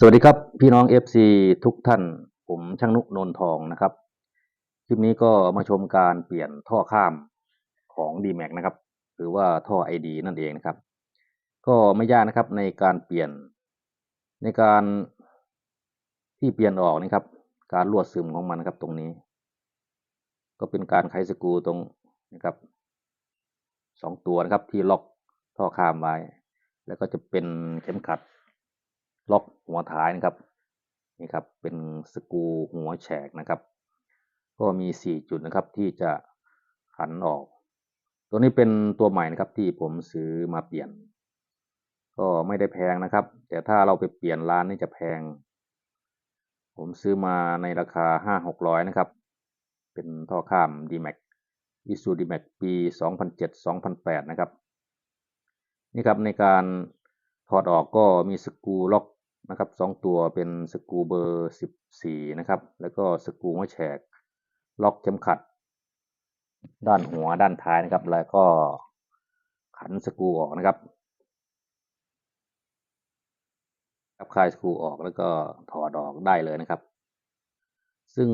สวัสดีครับพี่น้อง FC ทุกท่าน ผมช่างนุนนทองนะครับ คลิปนี้ก็มาชมการเปลี่ยนท่อข้ามของ d m a x นะครับ หรือว่าท่อ ID นั่นเองนะครับ ก็ไม่ยากนะครับในการเปลี่ยนในการที่เปลี่ยนออกนี่ครับ การรั่วซึมของมันนะครับตรงนี้ ก็เป็นการไขสกรูตรงนะครับสองตัวนะครับที่ล็อกท่อข้ามไว้ แล้วก็จะเป็นเข็มขัด ล็อกหัวท้ายนะครับนี่ครับเป็นสกูหัวแฉกนะครับ ก็มีสี่จุดนะครับที่จะขันออก ตัวนี้เป็นตัวใหม่นะครับที่ผมซื้อมาเปลี่ยน ก็ไม่ได้แพงนะครับ แต่ถ้าเราไปเปลี่ยนร้านนี่จะแพง ผมซื้อมาในราคาห้าหกร้อยนะครับ เป็นท่อข้าม d m a x i s u d m a x ปี 2007-2008 นะครับ นี่ครับในการถอดออกก็มีสกูล็อก นะครับสองตัวเป็นสกูเบอร์สิบสี่นะครับ แล้วก็สกูหัวแฉก ล็อกเข็มขัด ด้านหัวด้านท้ายนะครับ แล้วก็ขันสกูออกนะครับครับคลายสกูออกแล้วก็ถอดออกได้เลยนะครับ ซึ่ง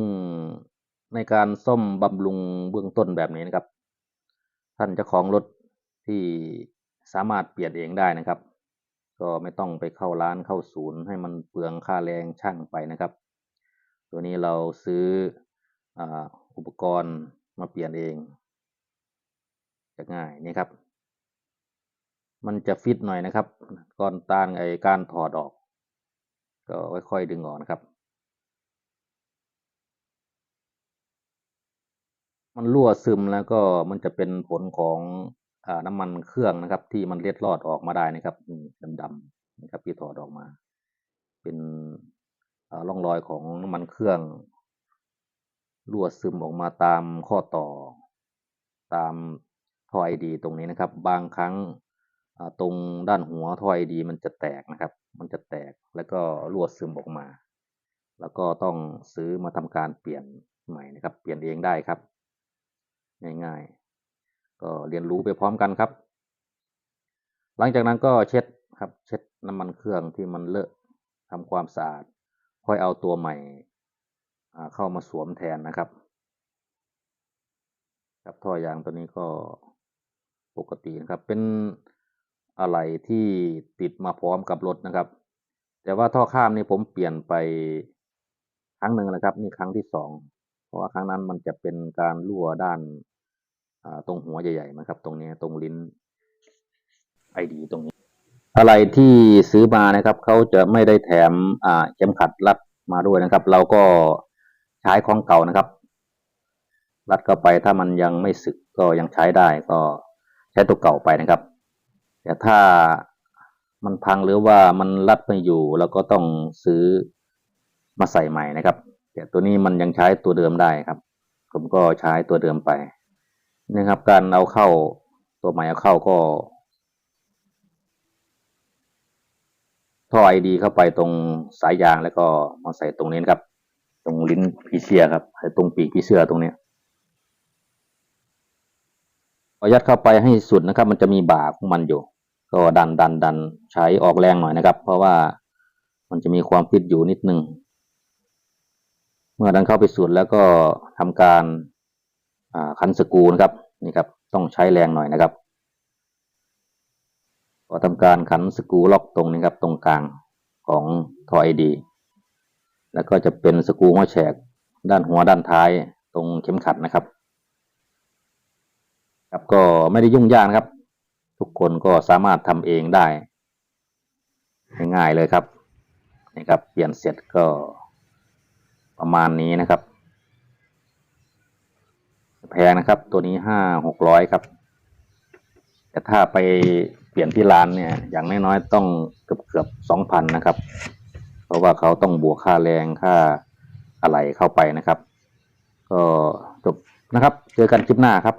ในการซ่อมบำรุงเบื้องต้นแบบนี้นะครับ ท่านเจ้าของรถที่สามารถเปลี่ยนเองได้นะครับ ก็ไม่ต้องไปเข้าร้านเข้าศูนย์ให้มันเปลืองค่าแรงช่างไปนะครับ ตัวนี้เราซื้อออุปกรณ์มาเปลี่ยนเองจะง่ายนี่ครับ มันจะฟิตหน่อยนะครับก่อนตานไอการถอดออก ก็ค่อยๆดึงออกนะครับ มันรั่วซึมแล้วก็มันจะเป็นผลของ น้ำมันเครื่องนะครับ ที่มันเล็ดลอดออกมาได้นะครับดำๆนะครับที่ถอดออกมา เป็นร่องรอยของน้ำมันเครื่องรั่วซึมออกมาตามข้อต่อ ตามท่อไอดี ตรงนี้นะครับ บางครั้งตรงด้านหัวท่อไอดี มันจะแตกนะครับ มันจะแตกแล้วก็รั่วซึมออกมา แล้วก็ต้องซื้อมาทำการเปลี่ยนใหม่นะครับ เปลี่ยนเองได้ครับ ง่ายๆ ก็เรียนรู้ไปพร้อมกันครับ หลังจากนั้นก็เช็ดครับ เช็ดน้ำมันเครื่องที่มันเลอะทำความสะอาด ค่อยเอาตัวใหม่เข้ามาสวมแทนนะครับ ครับท่อยางตัวนี้ก็ปกตินะครับ เป็นอะไรที่ติดมาพร้อมกับรถนะครับ แต่ว่าท่อข้ามนี่ผมเปลี่ยนไปครั้งหนึ่งนะครับ นี่ครั้งที่สองเพราะว่าครั้งนั้นมันจะเป็นการรั่วด้าน ตรงหัวใหญ่ๆนะครับ ตรงนี้ตรงลิ้นไอดีตรงนี้ อะไรที่ซื้อมานะครับเขาจะไม่ได้แถมเข็มขัดรัดมาด้วยนะครับ เราก็ใช้ของเก่านะครับ รัดเข้าไปถ้ามันยังไม่สึกก็ยังใช้ได้ก็ใช้ตัวเก่าไปนะครับ แต่ถ้ามันพังหรือว่ามันรัดไม่อยู่เราก็ต้องซื้อมาใส่ใหม่นะครับ แต่ตัวนี้มันยังใช้ตัวเดิมได้ครับ ผมก็ใช้ตัวเดิมไป นะครับ การเอาเข้าตัวใหม่เอาเข้าก็ท่อไอดีเข้าไปตรงสายยางแล้วก็มาใส่ตรงนี้นครับ ตรงลิ้นผีเสื้อครับตรงปีกผีเสื้อตรงนี้พอยัดเข้าไปให้สุดนะครับ มันจะมีบ่าของมันอยู่ ก็ดันดันดันใช้ออกแรงหน่อยนะครับ เพราะว่ามันจะมีความฟิตอยู่นิดนึง เมื่อดันเข้าไปสุดแล้วก็ทำการ คันสกูนะครับนี่ครับต้องใช้แรงหน่อยนะครับก็ทำการขันสกูล็อกตรงนี้ครับตรงกลางของทอไอดีแล้วก็จะเป็นสกูหัวแฉกด้านหัวด้านท้ายตรงเข็มขัดนะครับครับก็ไม่ได้ยุ่งยากนะครับ ทุกคนก็สามารถทำเองได้ง่ายๆเลยครับนี่ครับเปลี่ยนเสร็จก็ประมาณนี้นะครับ แพงนะครับ ตัวนี้ห้าหกร้อยครับ แต่ถ้าไปเปลี่ยนที่ร้านเนี่ย อย่างน้อยๆต้องเกือบเกือบสองพันนะครับ เพราะว่าเขาต้องบวกค่าแรงค่าอะไรเข้าไปนะครับ ก็จบนะครับ เจอกันคลิปหน้าครับ